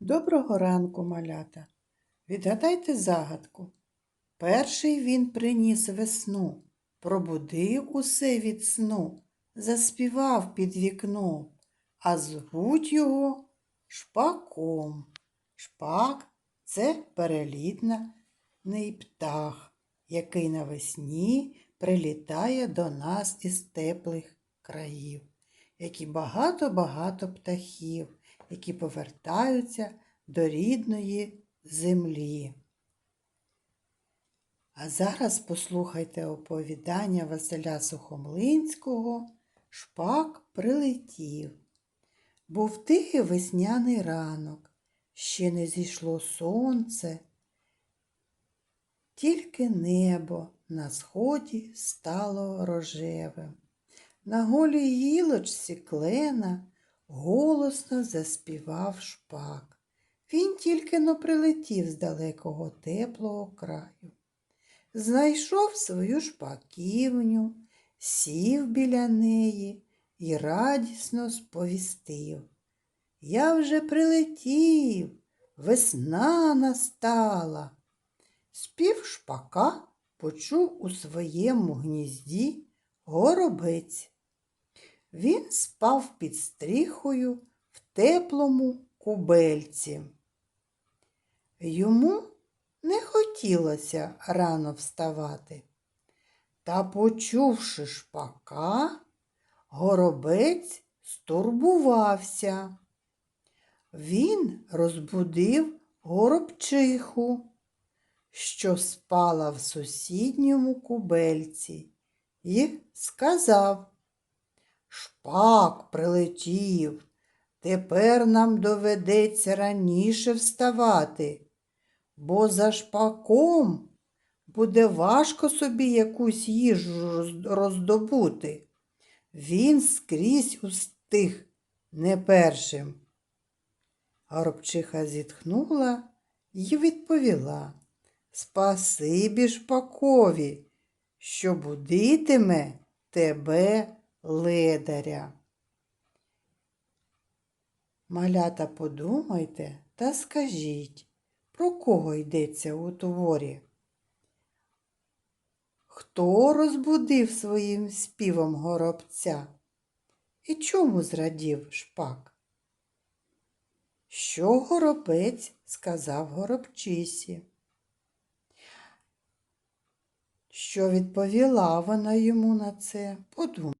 Доброго ранку, малята. Відгадайте загадку. Перший він приніс весну, пробудив усе від сну, заспівав під вікном, а звуть його шпаком. Шпак це перелітний птах, який навесні прилітає до нас із теплих країв, як і багато-багато птахів, які повертаються до рідної землі. А зараз послухайте оповідання Василя Сухомлинського Шпак прилетів. Був тихий весняний ранок, ще не зійшло сонце, тільки небо на сході стало рожевим. На голій гілочці клена голосно заспівав шпак. Він тільки но прилетів з далекого теплого краю. Знайшов свою шпаківню, сів біля неї і радісно сповістив. Я вже прилетів, весна настала. Спів шпака почув у своєму гнізді горобець. Він спав під стріхою в теплому кубельці. Йому не хотілося рано вставати. Та, почувши шпака, горобець стурбувався. Він розбудив горобчиху, що спала в сусідньому кубельці, і сказав Шпак прилетів. Тепер нам доведеться раніше вставати, бо за шпаком буде важко собі якусь їжу роздобути. Він скрізь устиг не першим. Горобчиха зітхнула і відповіла Спасибі шпакові, що будитиме тебе ледаря. Малята, подумайте та скажіть, про кого йдеться у творі? Хто розбудив своїм співом горобця? І чому зрадів шпак? Що горобець сказав горобчисі? Що відповіла вона йому на це? Подумайте.